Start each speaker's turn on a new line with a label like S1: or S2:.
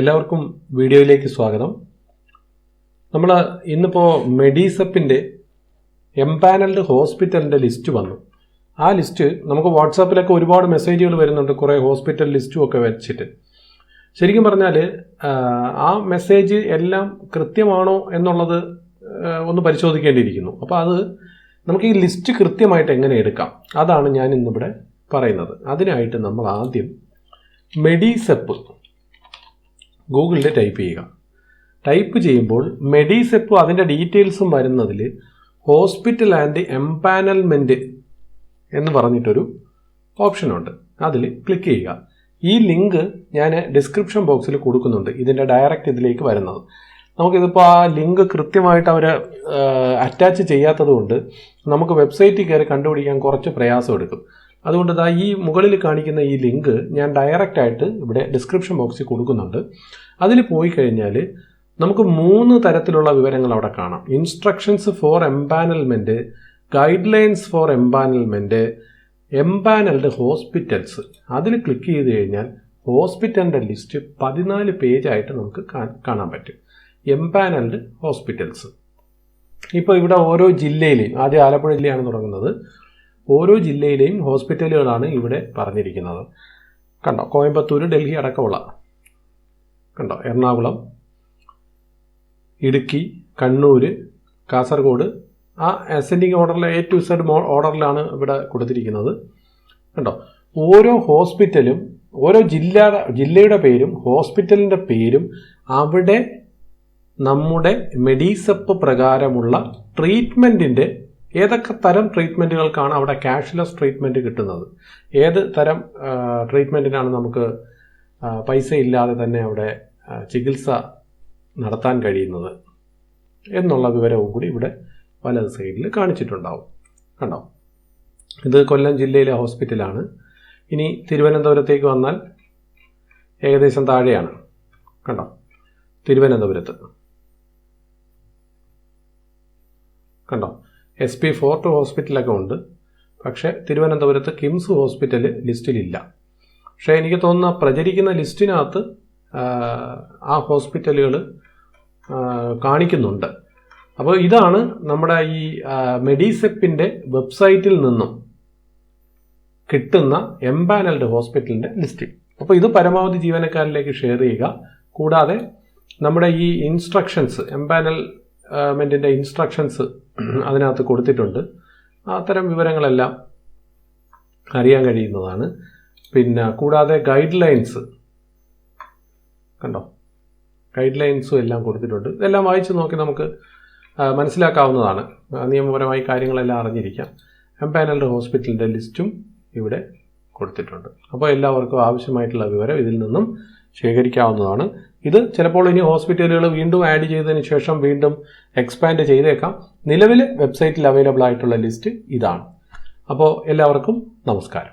S1: എല്ലാവർക്കും വീഡിയോയിലേക്ക് സ്വാഗതം. നമ്മൾ ഇന്നിപ്പോൾ മെഡീസപ്പിന്റെ എംപാനൽഡ് ഹോസ്പിറ്റലിന്റെ ലിസ്റ്റ് വന്നു. ആ ലിസ്റ്റ് നമുക്ക് വാട്സാപ്പിലൊക്കെ ഒരുപാട് മെസ്സേജുകൾ വരുന്നുണ്ട് കുറേ ഹോസ്പിറ്റൽ ലിസ്റ്റും ഒക്കെ വെച്ചിട്ട്. ശരിക്കും പറഞ്ഞാൽ ആ മെസ്സേജ് എല്ലാം കൃത്യമാണോ എന്നുള്ളത് ഒന്ന് പരിശോധിക്കേണ്ടിയിരിക്കുന്നു. അപ്പോൾ അത് നമുക്ക് ഈ ലിസ്റ്റ് കൃത്യമായിട്ട് എങ്ങനെ എടുക്കാം? അതാണ് ഞാൻ ഇന്നിവിടെ പറയുന്നത്. അതിനായിട്ട് നമ്മൾ ആദ്യം മെഡിസെപ്പ് ഗൂഗിളിൽ ടൈപ്പ് ചെയ്യുക. ടൈപ്പ് ചെയ്യുമ്പോൾ മെഡിസെപ്പ് അതിന്റെ ഡീറ്റെയിൽസും വരുന്നതിൽ ഹോസ്പിറ്റൽ ആൻഡ് എംപാനൽമെന്റ് എന്ന് പറഞ്ഞിട്ടൊരു ഓപ്ഷനുണ്ട്. അതിൽ ക്ലിക്ക് ചെയ്യുക. ഈ ലിങ്ക് ഞാൻ ഡിസ്ക്രിപ്ഷൻ ബോക്സിൽ കൊടുക്കുന്നുണ്ട്. ഇതിന്റെ ഡയറക്റ്റ് ഇതിലേക്ക് വരുന്നത്. നമുക്കിതിപ്പോൾ ആ ലിങ്ക് കൃത്യമായിട്ട് അവർ അറ്റാച്ച് ചെയ്യാത്തത് കൊണ്ട് നമുക്ക് വെബ്സൈറ്റിൽ കയറി കണ്ടുപിടിക്കാൻ കുറച്ച് പ്രയാസം എടുക്കും അതുകൊണ്ട് ദാ ഈ മുകളിൽ കാണിക്കുന്ന ഈ ലിങ്ക് ഞാൻ ഡയറക്റ്റ് ആയിട്ട് ഇവിടെ ഡിസ്ക്രിപ്ഷൻ ബോക്സിൽ കൊടുക്കുന്നുണ്ട്. അതിൽ പോയി കഴിഞ്ഞാൽ നമുക്ക് മൂന്ന് തരത്തിലുള്ള വിവരങ്ങൾ അവിടെ കാണാം. Instructions for empanelment guidelines for empanelment empanelled hospitals അതിൽ ക്ലിക്ക് ചെയ്ത് കഴിഞ്ഞാൽ ഹോസ്പിറ്റലിന്റെ ലിസ്റ്റ് പതിനാല് പേജായിട്ട് നമുക്ക് കാണാൻ പറ്റും. എംപാനൽഡ് ഹോസ്പിറ്റൽസ് ഇപ്പോൾ ഇവിടെ ഓരോ ജില്ലയിലെയും ആദ്യം ആലപ്പുഴ ജില്ലയാണ് തുടങ്ങുന്നത്. ഓരോ ജില്ലയിലെയും ഹോസ്പിറ്റലുകളാണ് ഇവിടെ പറഞ്ഞിരിക്കുന്നത്. കണ്ടോ? കോയമ്പത്തൂർ ഡൽഹി അടക്കമുള്ള. കണ്ടോ? എറണാകുളം ഇടുക്കി കണ്ണൂർ കാസർഗോഡ്. ആ അസെൻഡിങ് ഓർഡറിൽ എ ടു സെഡ് ഓർഡറിലാണ് ഇവിടെ കൊടുത്തിരിക്കുന്നത്. കണ്ടോ? ഓരോ ഹോസ്പിറ്റലും ഓരോ ജില്ല ജില്ലയുടെ പേരും ഹോസ്പിറ്റലിന്റെ പേരും അവിടെ നമ്മുടെ മെഡീസപ്പ് പ്രകാരമുള്ള ട്രീറ്റ്മെന്റിന്റെ ഏതൊക്കെ തരം ട്രീറ്റ്മെന്റുകൾക്കാണ് അവിടെ ക്യാഷ്ലെസ് ട്രീറ്റ്മെന്റ് കിട്ടുന്നത്? ഏത് തരം ട്രീറ്റ്മെന്റിനാണ് നമുക്ക് പൈസ ഇല്ലാതെ തന്നെ അവിടെ ചികിത്സ നടത്താൻ കഴിയുന്നത്? എന്നുള്ള വിവരവും കൂടി ഇവിടെ വലത് സൈഡിൽ കാണിച്ചിട്ടുണ്ടാവും. കണ്ടോ? ഇത് കൊല്ലം ജില്ലയിലെ ഹോസ്പിറ്റലാണ്. ഇനി തിരുവനന്തപുരത്തേക്ക് വന്നാൽ ഏകദേശം താഴെയാണ്. കണ്ടോ? തിരുവനന്തപുരത്ത്. കണ്ടോ? എസ് പി ഫോർട്ട് ഹോസ്പിറ്റലൊക്കെ ഉണ്ട്. പക്ഷേ തിരുവനന്തപുരത്ത് കിംസ് ഹോസ്പിറ്റൽ ലിസ്റ്റിലില്ല. പക്ഷേ എനിക്ക് തോന്നുന്ന പ്രചരിക്കുന്ന ലിസ്റ്റിനകത്ത് ആ, ഹോസ്പിറ്റലുകൾ കാണിക്കുന്നുണ്ട്. അപ്പോൾ ഇതാണ് നമ്മുടെ ഈ മെഡിസെപ്പിന്റെ വെബ്സൈറ്റിൽ നിന്നും കിട്ടുന്ന എംപാനൽഡ് ഹോസ്പിറ്റലിന്റെ ലിസ്റ്റ് അപ്പോൾ ഇത് പരമാവധി ജീവനക്കാരിലേക്ക് ഷെയർ ചെയ്യുക. കൂടാതെ നമ്മുടെ ഈ ഇൻസ്ട്രക്ഷൻസ് എംപാനൽ എംപാനൽമെന്റിന്റെ ഇൻസ്ട്രക്ഷൻസ് അതിനകത്ത് കൊടുത്തിട്ടുണ്ട്. അത്തരം വിവരങ്ങളെല്ലാം അറിയാൻ കഴിയുന്നതാണ്. പിന്നെ കൂടാതെ ഗൈഡ് ലൈൻസ് കണ്ടോ? ഗൈഡ് ലൈൻസും എല്ലാം കൊടുത്തിട്ടുണ്ട്. ഇതെല്ലാം വായിച്ച് നോക്കി നമുക്ക് മനസ്സിലാക്കാവുന്നതാണ്. നിയമപരമായി കാര്യങ്ങളെല്ലാം അറിഞ്ഞിരിക്കാം. എംപാനൽഡ് ഹോസ്പിറ്റലിന്റെ ലിസ്റ്റും ഇവിടെ കൊടുത്തിട്ടുണ്ട്. അപ്പോൾ എല്ലാവർക്കും ആവശ്യമായിട്ടുള്ള വിവരം ഇതിൽ നിന്നും ശേഖരിക്കാവുന്നതാണ്. ഇത് ചിലപ്പോൾ ഇനി ഹോസ്പിറ്റലുകൾ വീണ്ടും ആഡ് ചെയ്തതിന് ശേഷം വീണ്ടും എക്സ്പാൻഡ് ചെയ്തേക്കാം. നിലവിൽ വെബ്സൈറ്റിൽ അവൈലബിൾ ആയിട്ടുള്ള ലിസ്റ്റ് ഇതാണ്. അപ്പോൾ എല്ലാവർക്കും നമസ്കാരം.